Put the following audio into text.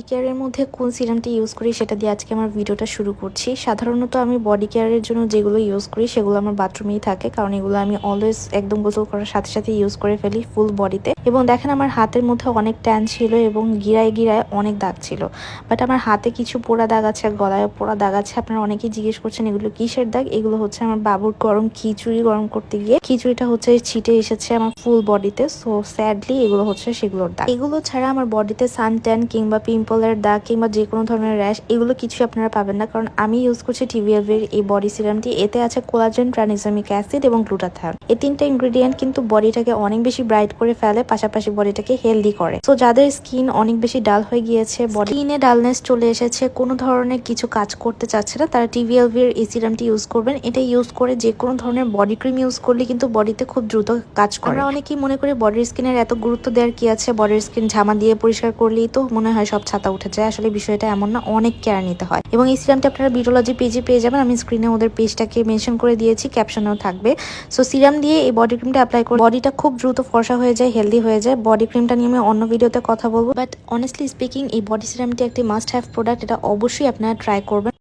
Body কেয়ারের মধ্যে কোন সিরামটি ইউজ করি সেটা দিয়ে আজকে আমার ভিডিওটা শুরু করছি। সাধারণত আমি বডি কেয়ারের জন্য যেগুলো ইউজ করি সেগুলো আমার বাথরুমেই থাকে, কারণ এগুলো আমি অলওয়েজ একদম গোসল করার সাথে সাথে ইউজ করে ফেলি ফুল বডিতে এবং দেখেন আমার হাতের মধ্যে অনেক ট্যান ছিল এবং গিরায় গিরায় অনেক দাগ ছিল। বাট আমার হাতে কিছু পোড়া দাগ আছে, গলায় পোড়া দাগ আছে। আপনারা অনেকেই জিজ্ঞেস করছেন, এগুলো কিসের দাগ? এগুলো হচ্ছে আমার বাবুর গরম খিচুড়ি গরম করতে গিয়ে খিচুড়িটা হচ্ছে ছিটে এসেছে আমার ফুল বডিতে সো স্যাডলি এগুলো হচ্ছে সেগুলোর দাগ। এগুলো ছাড়া আমার বডিতে সান ট্যান কিংবা পিম্পলের দাগ কিংবা যে কোনো ধরনের র্যাশ, এগুলো কিছুই আপনারা পাবেন না। কারণ আমি ইউজ করছি টিভিএফ এর এই বডি সিরামটি এতে আছে কোলাজেন ট্রানিজামিক অ্যাসিড এবং গ্লুটাথায়ন এই তিনটা ইনগ্রেডিয়েন্ট কিন্তু বডিটাকে অনেক বেশি ব্রাইট করে ফেলে, পাশাপাশি বডিটাকে হেলদি করে। সো যাদের স্কিন অনেক বেশি ডাল হয়ে গিয়েছে বডি স্কিনে ডালনেস চলে এসেছে, কোনো ধরনের কিছু কাজ করতে চাচ্ছে না, তারা টিভিএলভ এর এই সিরামটি ইউজ করবেন। এটা ইউজ করে যে কোনো ধরনের বডি ক্রিম ইউজ করলে কিন্তু বডিতে খুব দ্রুত কাজ করে। আমরা অনেকেই মনে করি বডির স্কিনের এত গুরুত্ব দেওয়ার কি আছে? বডির স্কিন ঝামা দিয়ে পরিষ্কার করলেই তো মনে হয় সব ছাতা উঠে যায়। আসলে বিষয়টা এমন না, অনেক কেয়ার নিতে হয়। এবং এই সিরামটা আপনারা বিটোলজি পেজে পেয়ে যাবেন। আমি স্ক্রিনে ওদের পেজটাকে মেনশন করে দিয়েছি ক্যাপশনেও থাকবে। সো সিরাম দিয়ে এই বডি ক্রিমটা অ্যাপ্লাই করে বডিটা খুব দ্রুত ফর্সা হয়ে যায় হেলদি হয়ে যায়। বডি ক্রিমটা নিয়ে আমি অন্য ভিডিওতে কথা বলব। বাট অনেস্টলি স্পিকিং এই বডি সিরামটি একটি মাস্ট হ্যাভ প্রোডাক্ট এটা অবশ্যই আপনারা ট্রাই করবেন।